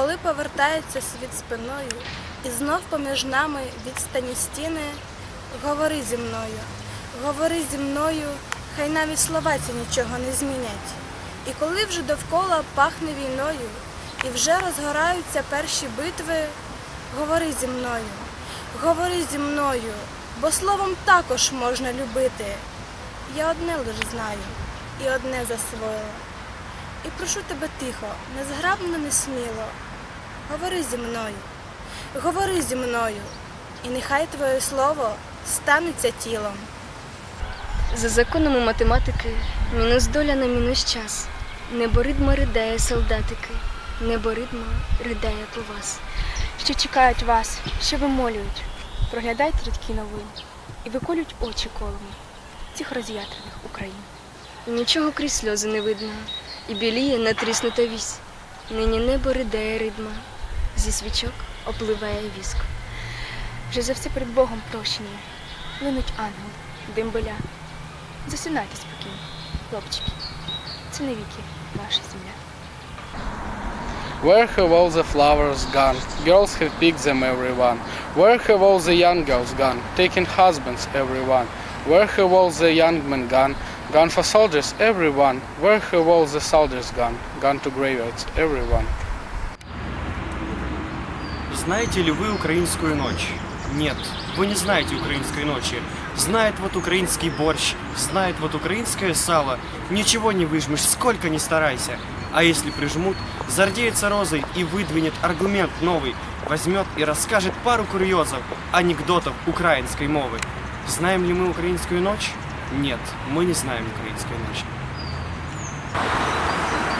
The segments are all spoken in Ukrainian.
коли повертається світ спиною, і знов поміж нами відстані стіни, говори зі мною, говори зі мною, хай навіть слова ці нічого не змінять. І коли вже довкола пахне війною, і вже розгораються перші битви, говори зі мною, говори зі мною, бо словом також можна любити. Я одне лише знаю і одне засвоїла. І прошу тебе тихо, незграбно, не сміло. Говори зі мною, говори зі мною, і нехай твоє слово станеться тілом. За законами математики, мінус доля на мінус час. Неборидма ридає солдатики, неборидма ридає по вас. що чекають вас, що вимолюють. Проглядайте рідкі новин і виколють очі колами цих роз'ятрених Україн. Нічого крізь сльози не видно, і біліє натріснута вісь. Нині небо ридає ридма, зі свічок опливає віск. Вже за все перед Богом прощення. Линуть ангели, димбеля. Засинайте спокійно, хлопчики. Це не віки ваша земля. Where have all the flowers gone? Girls have picked them everyone. Where have all the young girls gone? Taking husbands everyone. Where have all the young men gone? Gone for soldiers everyone. Where have all the soldiers gone? Gone to graveyards everyone. Знаете ли вы украинскую ночь? Нет, вы не знаете украинской ночи. Знает вот украинский борщ, знает вот украинское сало. Ничего не выжмешь, сколько ни старайся. А если прижмут, зардеется розой и выдвинет аргумент новый. Возьмет и расскажет пару курьезов, анекдотов украинской мовы. Знаем ли мы украинскую ночь? Нет, мы не знаем украинской ночи.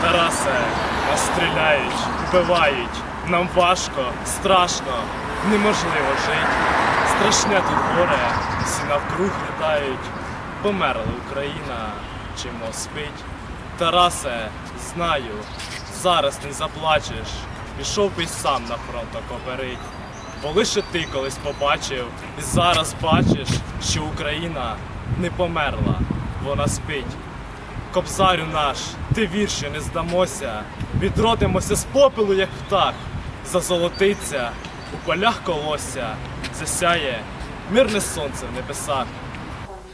Тарасе, нас стріляють, вбивають. Нам важко, страшно, неможливо жити. Страшне тут горе, всі навкруг літають. Померла Україна, чимо спить. Тарасе, знаю, зараз не заплачеш. Пішов би сам на фронт окоперить. Бо лише ти колись побачив, і зараз бачиш, що Україна не померла, вона спить. Кобзарю наш, ти вір, що не здамося, відродимося з попелу, як птах, зазолотиться у полях колосся, засяє мирне сонце в небесах.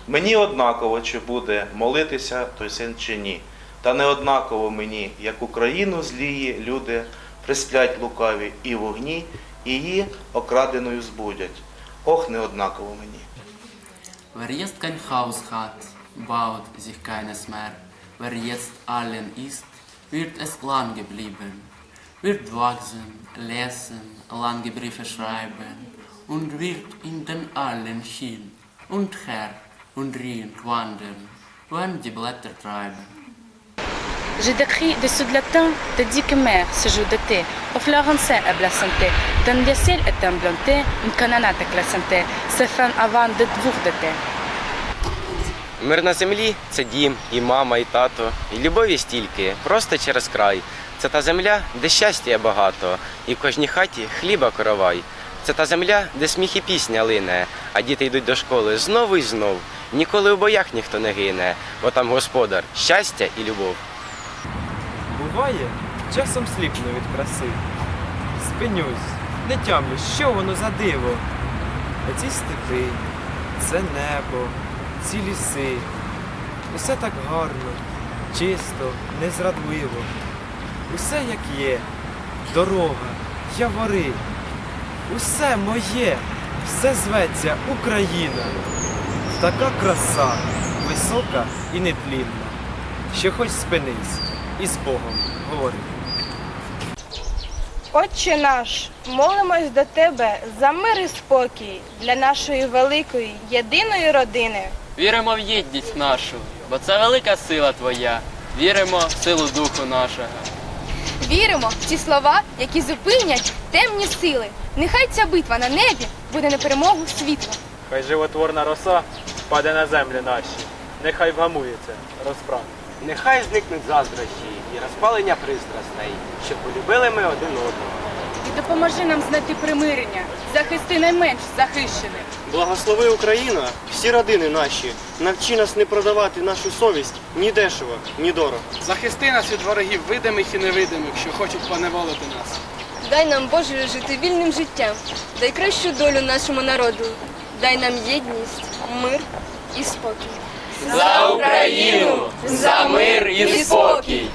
Мені однаково, чи буде молитися той син чи ні. Та не однаково мені, як Україну злії люди присплять лукаві і в огні, і її окраденою збудять. Ох, не однаково мені. Wer jetzt kein Haus hat, baut sich keines mehr. Wer jetzt allen ist, wird es. Wird wachsen, lesen, lange Briefe schreiben und wird in den allen hin und her und ring wandern, wenn die Blätter treiben. Je décris des sous de mère se joue de thé, au Florençais à la santé, dans le ciel est implanté, une canonade à la santé, c'est fin avant de двух de. Мир на землі це дім, і мама, і тато, і любові стільки, просто через край. Це та земля, де щастя багато, і в кожній хаті хліба коровай. Це та земля, де сміх і пісня лине, а діти йдуть до школи знову і знов. Ніколи у боях ніхто не гине, бо там господар, щастя і любов. Буває, часом сліпну від краси. Спинюсь, не тямлю, що воно за диво. Оці степи, це небо, ці ліси. Усе так гарно, чисто, незрадливо. Усе як є, дорога, явори. Усе моє, все зветься Україна. Така краса, висока і нетлінна, що хоч спинись і з Богом говори. Отче наш, молимось до тебе за мир і спокій для нашої великої єдиної родини. Віримо в єдність нашу, бо це велика сила Твоя. Віримо в силу Духу нашого. Віримо в ті слова, які зупинять темні сили. Нехай ця битва на небі буде на перемогу світла. Хай животворна роса паде на землі наші, нехай вгамується розправа. Нехай зникнуть заздрощі і розпалення пристрастей, щоб полюбили ми один одного. І допоможи нам знайти примирення, захисти найменш захищених. Благослови Україна, всі родини наші. Навчи нас не продавати нашу совість ні дешево, ні дорого. Захисти нас від ворогів видимих і невидимих, що хочуть поневолити нас. Дай нам, Боже, жити вільним життям, дай кращу долю нашому народу, дай нам єдність, мир і спокій. За Україну! За мир і спокій!